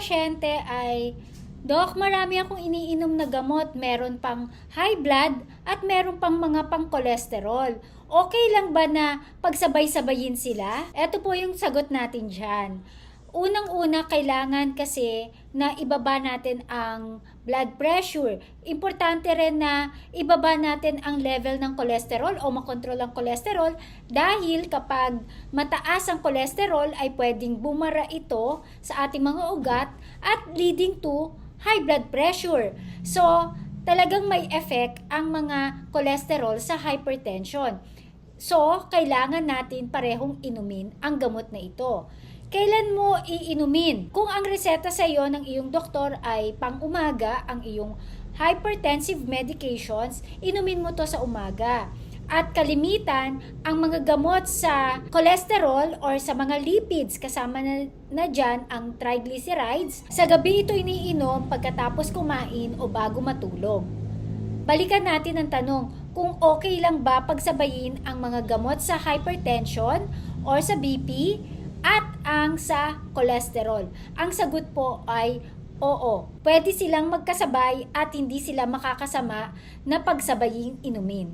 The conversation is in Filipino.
pasyente ay, Dok, marami akong iniinom na gamot. Meron pang high blood at meron pang mga pang cholesterol. Okay lang ba na pagsabay-sabayin sila? Ito po yung sagot natin dyan. Unang-una, kailangan kasi na ibaba natin ang blood pressure. Importante rin na ibaba natin ang level ng cholesterol o makontrol ang cholesterol dahil kapag mataas ang cholesterol ay pwedeng bumara ito sa ating mga ugat at leading to high blood pressure. So, talagang may effect ang mga cholesterol sa hypertension. So, kailangan natin parehong inumin ang gamot na ito. Kailan mo iinumin? Kung ang reseta sa iyo ng iyong doktor ay pang-umaga, ang iyong hypertensive medications, inumin mo to sa umaga. At kalimitan, ang mga gamot sa cholesterol or sa mga lipids, kasama na, na dyan ang triglycerides, sa gabi ito iniinom pagkatapos kumain o bago matulog. Balikan natin ang tanong kung okay lang ba pagsabayin ang mga gamot sa hypertension or sa BP at ang sa cholesterol. Ang sagot po ay oo. Pwede silang magkasabay at hindi sila makakasama na pagsabayin inumin.